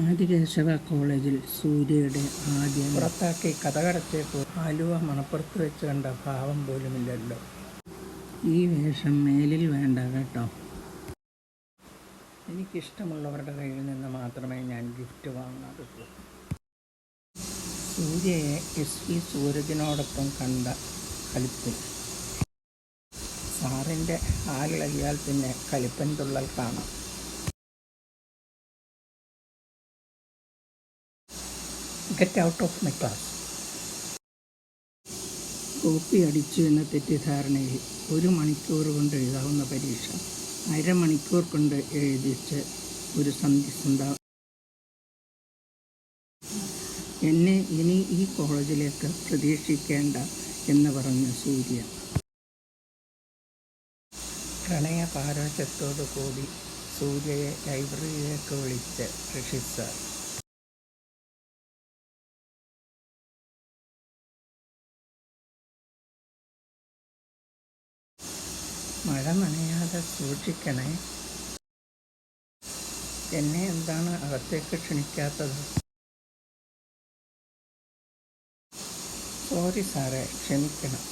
ആദികേശവ കോളേജിൽ സൂര്യയുടെ ആദ്യ പുറത്താക്കി കഥകടച്ചപ്പോൾ ആലുവ മണപ്പുറത്ത് വെച്ച് കണ്ട ഭാവം പോലുമില്ലല്ലോ. ഈ വേഷം മേലിൽ വേണ്ട കേട്ടോ. എനിക്കിഷ്ടമുള്ളവരുടെ കയ്യിൽ നിന്ന് മാത്രമേ ഞാൻ ഗിഫ്റ്റ് വാങ്ങാറുള്ളൂ. സൂര്യയെ എസ് വി സൂരജിനോടൊപ്പം കണ്ട കലിപ്പിൽ സാറിന്റെ ആലിളകിയാൽ പിന്നെ കലിപ്പൻ തുള്ളൽ കാണാം. Get out of my class copy അടിച്ചു എന്ന തെറ്റിദ്ധാരണയിൽ ഒരു മണിക്കൂർ കൊണ്ട് എഴുതാവുന്ന പരീക്ഷ അരമണിക്കൂർ കൊണ്ട് എഴുതിച്ച് ഒരു സന്ധിസന്ധ എന്നെ ഇനി ഈ കോളേജിലേക്ക് പ്രതീക്ഷിക്കേണ്ട എന്ന് പറഞ്ഞ സൂര്യ. പ്രണയ പാരവശത്തോടു കൂടി സൂര്യയെ ലൈബ്രറിയിലേക്ക് വിളിച്ച് ഋഷി മഴ നനയാതെ സൂക്ഷിക്കണേ. എന്നെ എന്താണ് അകത്തേക്ക് ക്ഷണിക്കാത്തത്? സോറി സാറേ ക്ഷമിക്കണം.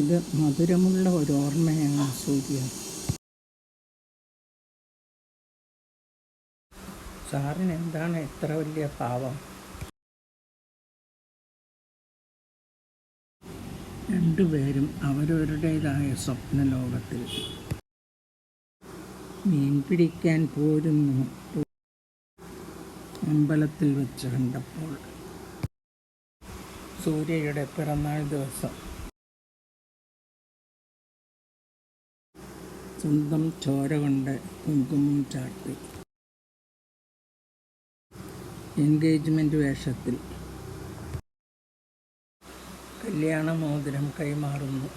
ഇത് മധുരമുള്ള ഒരു ഓർമ്മയാണ് സൂര്യ. സാറിന് എന്താണ് ഇത്ര വലിയ പാവം? രണ്ടുപേരും അവരവരുടേതായ സ്വപ്ന ലോകത്തിൽ മീൻ പിടിക്കാൻ പോരുന്നു. അമ്പലത്തിൽ വെച്ച് കണ്ടപ്പോൾ. സൂര്യയുടെ പിറന്നാൾ ദിവസം. സ്വന്തം ചോര കൊണ്ട് കുങ്കുമം ചാർത്തി. എൻഗേജ്മെന്റ് വേഷത്തിൽ. കല്യാണമോതിരം കൈമാറുന്നു.